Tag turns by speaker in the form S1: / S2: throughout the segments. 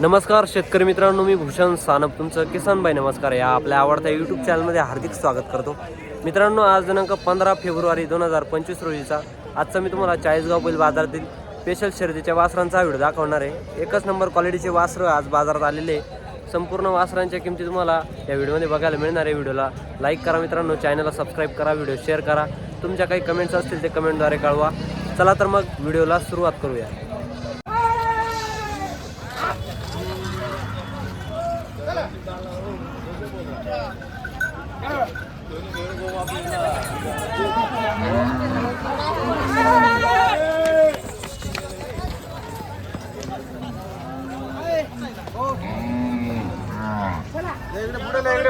S1: नमस्कार शेतकरी मित्रांनो मी भूषण सानप. तुमचं किसानबाई नमस्कार. या आपल्या आवडत्या यूट्यूब चॅनलमध्ये हार्दिक स्वागत करतो. मित्रांनो आज दिनांक पंधरा फेब्रुवारी दोन हजार पंचवीस रोजीचा. आजचा मी तुम्हाला चाळीसगाव बैल बाजारातील स्पेशल शर्दीच्या वासरांचा व्हिडिओ दाखवणार आहे. एकच नंबर क्वालिटीचे वासरं आज बाजारात आलेले संपूर्ण वासरांच्या किमती तुम्हाला या व्हिडिओमध्ये बघायला मिळणार आहे. व्हिडिओला लाईक करा मित्रांनो चॅनलला सबस्क्राईब करा व्हिडिओ शेअर करा. तुमच्या काही कमेंट्स असतील ते कमेंटद्वारे कळवा. चला तर मग व्हिडिओला सुरुवात करूया
S2: इकडे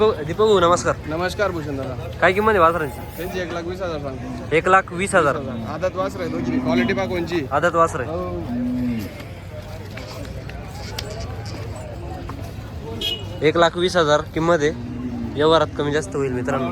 S1: दीपक दीपक भाऊ नमस्कार.
S2: नमस्कार भूषण दादा.
S1: काय किंमत आहे वासरांची?
S2: त्यांची एक लाख वीस हजार सांगतो.
S1: एक लाख वीस हजार.
S2: आदत वासर आहे दोघी क्वालिटी पा कोणची.
S1: आदत वासर आहे. एक लाख वीस हजार किंमत आहे. व्यवहारात कमी जास्त होईल मित्रांनो.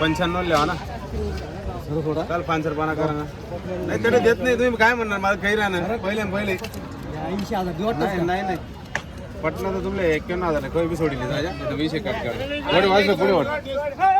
S2: पंच्याण्णव लिहा ना. काल पानसरपणा करा ना. नाही तरी देत नाही. तुम्ही काय म्हणणार? मला काही राहणार पहिले पहिले पहिले. नाही नाही नाही. पटना तर तुमले एक्क्याण्णव हजार आहे. काही बी सोडली राजा नाही वीस एक पुढे वाट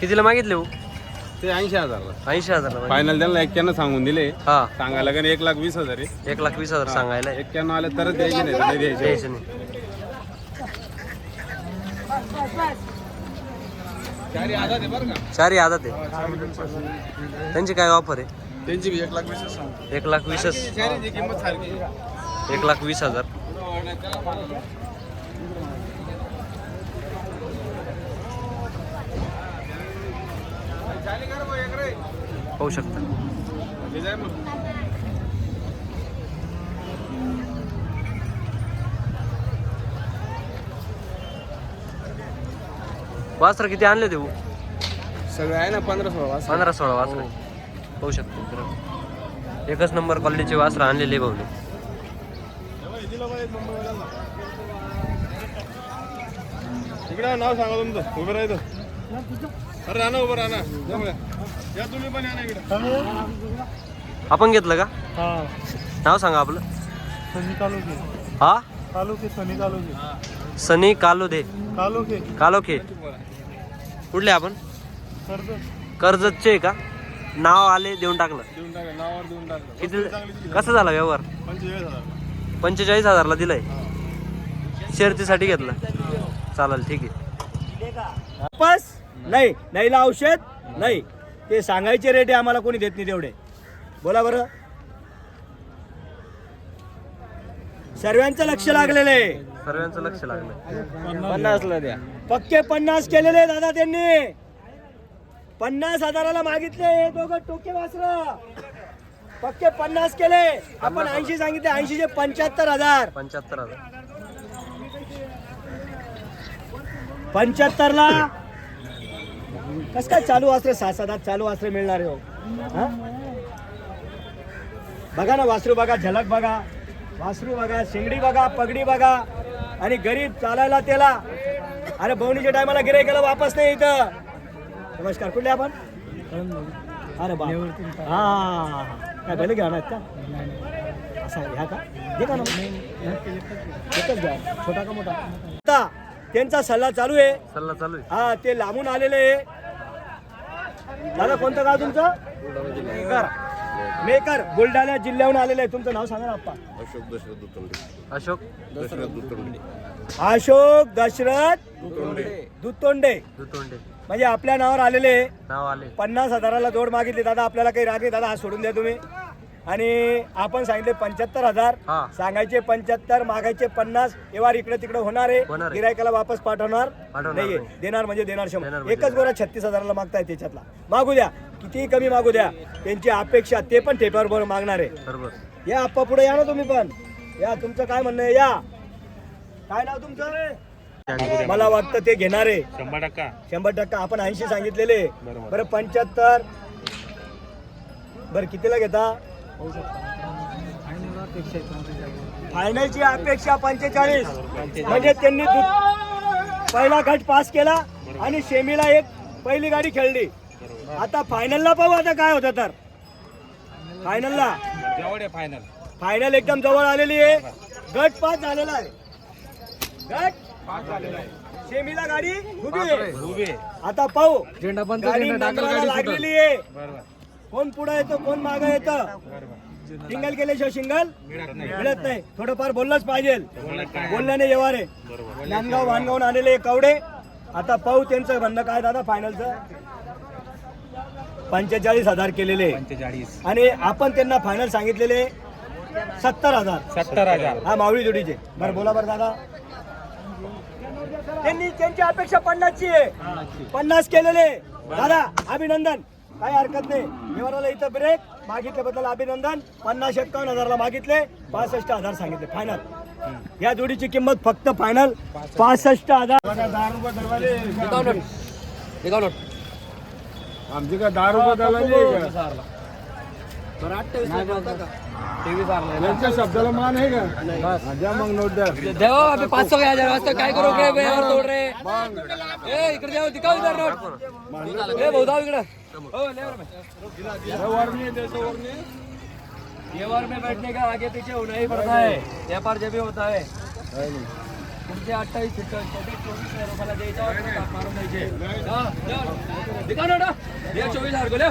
S1: कितीला मागितले हो?
S2: ते ऐंशी हजार
S1: ऐंशी हजार
S2: फायनल त्यांना एक्क्याण्णव सांगून दिले.
S1: हा.
S2: सांगायला का एक लाख वीस हजार आहे.
S1: एक लाख वीस हजार सांगायला.
S2: एक्क्याण्णव आले तरच द्यायचे नाही तर नाही द्यायचे.
S1: द्यायचं नाही.
S2: चारी
S1: आदत आहे त्यांची काय ऑफर आहे?
S2: त्यांची एक लाख वीस
S1: एक लाख वीसच.
S2: किंमत सारखी.
S1: एक लाख वीस हजार
S2: चाली कर बा, एक रे.
S1: पाहू शकता.
S2: हे.
S1: वासर किती आणले देऊ?
S2: सगळं आहे ना पंधरा सोळा वाजता.
S1: पंधरा सोळा वासर. पाहू शकतो. एकच नंबर क्वालिटीचे वासर आणलेले भाऊने.
S2: इकडे नाव सांगा तुमचं. उभं राहायचं अरे राणा उभं जवळ या. या तुम्ही पण या ना इकडे.
S1: आपण घेतलं का?
S3: हा.
S1: नाव सांगा आपलं.
S3: सनी कालोखे.
S1: हा?
S3: कालोखे सनी कालोखे.
S1: सनी कालोदे
S3: कालोखे.
S1: कालोखे. कुठले आपण?
S3: कर्ज
S1: कर्जतचे आहे का? नाव आले देऊन टाकलं.
S2: देऊन टाका नावावर देऊन टाका
S1: किती कसं झाला व्यवहार?
S2: पंचेचाळीस हजार.
S1: पंचेचाळीस हजारला दिलंय. शर्तीसाठी घेतलं. चालेल ठीक आहे.
S4: वापस? नाही. नाहीला औषध? नाही. ते सांगायचे रेट आहे आम्हाला कोणी देत नाही तेवढे. बोला बरं. सर्वांचं लक्ष लागलेलं आहे.
S1: सर्वांचं लक्ष लागलं
S4: पन्नासला द्या. पक्के पन्नास केलेले दादा त्यांनी. पन्नास हजाराला मागितले हे दोघं टोके वासर. पक्के पन्नास केले. आपण ऐंशी सांगितले ऐंशीचे पंच्याहत्तर हजार.
S1: पंच्याहत्तर हजार.
S4: पंच्याहत्तर ला कस काय चालू वासरे? सात आठ चालू वासरे मिळणार आहे हो. हा? बघा ना वासरू बघा झलक बघा. वासरू बघा शेंगडी बघा पगडी बघा. आणि गरीब चालायला त्याला. अरे बवणीच्या टायमाला गिरे गेलं वापस नाही इथं. नमस्कार कुठले आपण? अरे बा हा काय बैल घ्या का? असा ह्या का? दे का ना एकच घ्या. छोटा का मोठा? त्यांचा सल्ला चालू आहे.
S1: सल्ला चालू आहे.
S4: हा ते लांबून आलेले आहे. दादा कोणतं गाव तुमचं? मेकर. मेकर बुलढाणा जिल्ह्याहून आलेलं आहे. तुमचं नाव सांगा ना आप्पा.
S2: अशोक दशरथ दुतोंडे.
S1: अशोक
S2: दशरथ दुतोंडे.
S4: अशोक दशरथ दुतोंडे.
S1: दुतोंडे.
S4: म्हणजे आपल्या नावावर आलेले.
S1: नाव आले.
S4: पन्नास हजाराला जोड मागितली. दादा आपल्याला काही राग नाही. दादा हा सोडून द्या तुम्ही. आणि आपण सांगितले पंच्याहत्तर हजार
S1: हा.
S4: सांगायचे पंच्याहत्तर मागायचे पन्नास व्यवहार इकडे तिकडे होणार
S1: होणार
S4: आहे.
S1: आहे.
S4: गिरायकाला वापस पाठवणार
S1: पाठवणार
S4: नाहीये.
S1: नाही.
S4: देणार म्हणजे देणार
S1: देणार
S4: शंभर
S1: म्हणजे
S4: एकच गोरा छत्तीस हजाराला मागताय त्याच्यातला. मागू द्या. कितीही कमी मागू द्या. त्यांची अपेक्षा ते पण ठेप्यावर बरोबर मागणार आहे.
S1: बरोबर.
S4: या आप्पा पुढे या ना तुम्ही पण. या तुमचं काय म्हणणं आहे? या. काय नाव तुमचं? मला वाटतं ते घेणार आहे.
S3: शंभर टक्का.
S4: शंभर टक्का. आपण ऐंशी सांगितलेले.
S3: बरोबर.
S4: बरं पंच्याहत्तर. बरं कितीला घेता? फायनलची अपेक्षा पंचेचाळीस. म्हणजे त्यांनी पहिला गट पास केला आणि सेमीला एक पहिली गाडी खेळली. आता फायनलला पाहू आता काय होतं तर. फायनलला
S3: फायनल
S4: फायनल एकदम जवळ आलेली आहे. गट पास झालेला आहे. गट सेमीला गाडी उभी आहे.
S3: उभे
S4: आता पाहू. गाडी नांगराला लागलेली आहे.
S3: बरोबर.
S4: कोण पुढे येतो कोण मागे येतं? सिंगल केल्याशिवाय सिंगल
S3: मिळत नाही.
S4: थोडंफार बोललंच पाहिजे? बोलल्याने
S3: बरोबर
S4: नांदगाव वानगावून आलेले कवडे. आता पाहू त्यांचं म्हणणं काय दादा फायनलचं पंचेचाळीस हजार केलेले. आणि आपण त्यांना फायनल सांगितलेले सत्तर हजार.
S3: सत्तर हजार.
S4: हा मावळी जोडीचे. बरं बोला बरं दादा. त्यांनी त्यांची अपेक्षा पन्नासची आहे. पन्नास केलेले. दादा अभिनंदन. काही हरकत नाही. व्यवहाराला इथं ब्रेक मागितल्याबद्दल अभिनंदन. पन्नास एक्कावन्न हजारला मागितले. पासष्ट हजार सांगितले. फायनल या जोडीची किंमत फक्त फायनल पासष्ट हजार. दहा रुपये दरवाजे
S2: आमचे काय दहा रुपये दलाली यांच्या शब्दाला मान आहे का द्या मग नोट द्या
S5: देवा अभी पाच सौ का हज़ार वाजता काय करू रे बे यावर तोड रे ए इकडे जाऊ दिखाव इधर नोट ए भाऊ जाऊ इकडे। हो ले रे भाई. व्यवहार में बैठने का आगे पीछे होना ही पड़ता है। व्यापार जब भी होता है। तुमचे अठ्ठावीस चौबीस चोवीस हज़ार रुपयाला द्यायचा मारून द्यायचे दिखा नोट चोवीस हज़ार गोल्या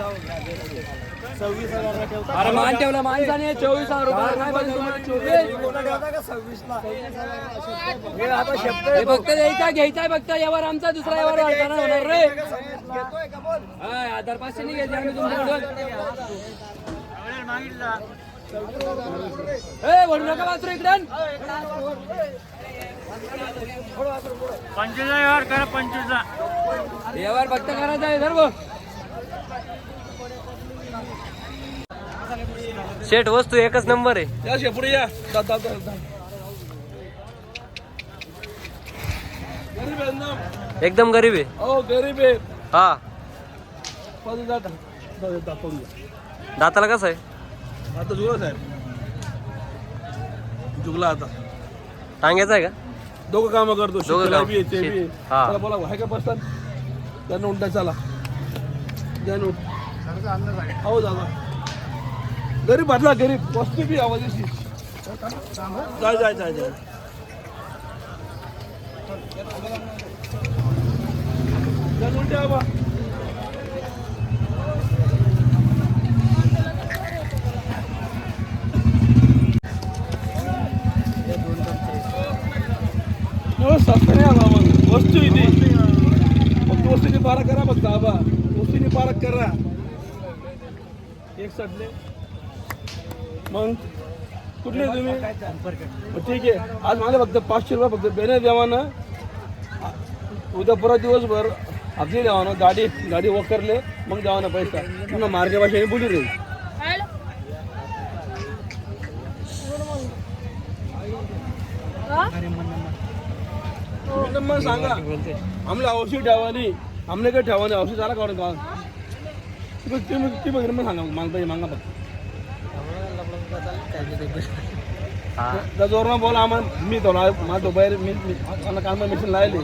S4: सव्वीस हजार ठेवता
S5: अरे मान ठेवला माणसाने चोवीस हजार रुपये. काय पाहिजे तुम्हाला चोवीस
S4: कोणा ठेवता का सव्वीसला हे आता शब्द
S5: हे फक्त द्यायचा घ्यायचा आहे फक्त. यावर आमचा दुसरा यावर नाही होणार रे.
S4: घेतोय का बोल?
S5: हा, आधार पाचशे नाही घ्यायचे आम्ही तुमच्याकडून ए म्हणू नका वासरू इकडे. आण. व्यवहार फक्त करायचा आहे सर्व
S1: शेठ वस्तू एकच नंबर आहे.
S5: या शेपुढे या. दा- दा- दा- दा. गरीब आहे ना?
S1: एकदम गरीब आहे.
S5: हो गरीब आहे.
S1: हा.
S5: दे, दाखवून द्या.
S1: दाताला कसं आहे?
S5: आता जुळा साहेब. जुगला आता.
S1: टांग्याचा आहे का?
S5: दोघं कामं करतो.
S1: दोघं
S5: शेतीला
S1: कामं.
S5: बी आहे, ते बी आहे.
S1: शेत- हा.
S5: चला बोला का बसतात त्या नोट द्या चला. द्या नोट हो दादा. गरीब भरला गरीब. वस्तू बी आवाज जाय जाय जाय जाय द्या नोट द्या बा हो सस्ते आबा मग वस्तू इथे फक्त वस्तूने पारा करा फक्त आबा वस्तूने पारा करा सडले मग कुठले तुम्ही? ठीक आहे. आज मला फक्त पाचशे रुपये फक्त बेने द्यावा ना उद्या परत दिवसभर आपली द्यावा ना गाडी गाडी वकरले मग द्यावा ना पैसा. पुन्हा मार्गे भाषेने बोली रे.
S3: मला सांगा. आम्हाला औषध ठेवानी आमने काही ठेवानी औषध झाला का ती बघ- ती बघ मग सांगा मला पाहिजे मागा फक्त जोरानं बोला आम्हाला मी तो माझा तो बाहेर मी मला काम मशीन लावले.